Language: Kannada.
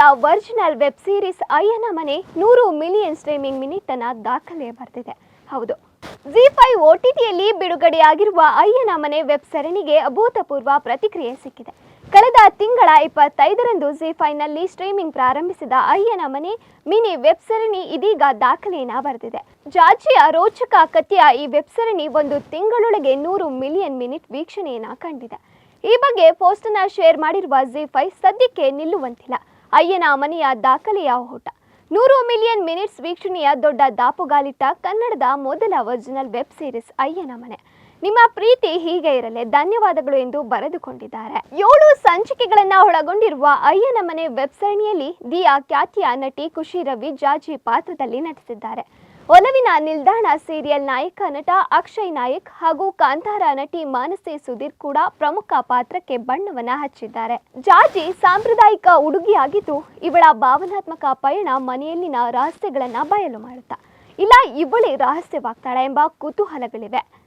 ಕನ್ನಡದ original web series Ayyana Mane ನೂರು ಮಿಲಿಯನ್ ಸ್ಟ್ರೀಮಿಂಗ್ ಮಿನಿಟ್ ಅನ್ನ ದಾಖಲೆ ಬರ್ತಿದೆ ಹೌದು. ಜಿ ಫೈವ್ ಒ ಟಿ ಬಿಡುಗಡೆಯಾಗಿರುವ ಅಯ್ಯನ ಮನೆ ವೆಬ್ ಸರಣಿಗೆ ಅಭೂತಪೂರ್ವ ಪ್ರತಿಕ್ರಿಯೆ ಸಿಕ್ಕಿದೆ. ಕಳೆದ ತಿಂಗಳ ಇಪ್ಪತ್ತೈದರಂದು ಜಿ ಫೈವ್ನಲ್ಲಿ ಸ್ಟ್ರೀಮಿಂಗ್ ಪ್ರಾರಂಭಿಸಿದ ಅಯ್ಯನ ಮನೆ ಮಿನಿ ವೆಬ್ ಸರಣಿ ಇದೀಗ ದಾಖಲೆಯನ್ನ ಬರೆದಿದೆ. ಜಾಜಿಯ ರೋಚಕ ಕಥೆಯ ಈ ವೆಬ್ ಸರಣಿ ಒಂದು ತಿಂಗಳೊಳಗೆ ನೂರು ಮಿಲಿಯನ್ ಮಿನಿಟ್ ವೀಕ್ಷಣೆಯನ್ನ ಕಂಡಿದೆ. ಈ ಬಗ್ಗೆ ಪೋಸ್ಟ್ ಅನ್ನ ಶೇರ್ ಮಾಡಿರುವ ಜಿ ಫೈವ್ ಸದ್ಯಕ್ಕೆ ನಿಲ್ಲುವಂತಿಲ್ಲ. ಅಯ್ಯನ ಮನೆಯ ದಾಖಲೆಯ ಓಟ. ನೂರು ಮಿಲಿಯನ್ ಮಿನಿಟ್ಸ್ ವೀಕ್ಷಣೆಯ ದೊಡ್ಡ ದಾಪುಗಾಲಿಟ್ಟ ಕನ್ನಡದ ಮೊದಲ ಒರಿಜಿನಲ್ ವೆಬ್ ಸೀರೀಸ್ ಅಯ್ಯನ ಮನೆ. ನಿಮ್ಮ ಪ್ರೀತಿ ಹೀಗೆ ಇರಲಿ, ಧನ್ಯವಾದಗಳು ಎಂದು ಬರೆದುಕೊಂಡಿದ್ದಾರೆ. ಏಳು ಸಂಚಿಕೆಗಳನ್ನು ಒಳಗೊಂಡಿರುವ ಅಯ್ಯನ ಮನೆ ವೆಬ್ ಸರಣಿಯಲ್ಲಿ ದಿಯಾ ಖ್ಯಾತಿಯ ನಟಿ ಖುಷಿ ರವಿ ಜಾಜಿ ಪಾತ್ರದಲ್ಲಿ ನಟಿಸಿದ್ದಾರೆ. ಒಲವಿನ ನಿಲ್ದಾಣ ಸೀರಿಯಲ್ ನಾಯಕ ನಟ ಅಕ್ಷಯ್ ನಾಯಕ್ ಹಾಗೂ ಕಾಂತಾರ ನಟಿ ಮಾನಸಿ ಸುಧೀರ್ ಕೂಡ ಪ್ರಮುಖ ಪಾತ್ರಕ್ಕೆ ಬಣ್ಣವನ್ನ ಹಚ್ಚಿದ್ದಾರೆ. ಜಾಜಿ ಸಾಂಪ್ರದಾಯಿಕ ಉಡುಗಿಯಾಗಿದ್ದು ಇವಳ ಭಾವನಾತ್ಮಕ ಪಯಣ ಮನೆಯಲ್ಲಿನ ರಹಸ್ಯಗಳನ್ನ ಬಯಲು ಮಾಡುತ್ತಾ. ಇಲ್ಲ, ಇವಳೇ ರಹಸ್ಯವಾಗ್ತಾಳೆ ಎಂಬ ಕುತೂಹಲಗಳಿವೆ.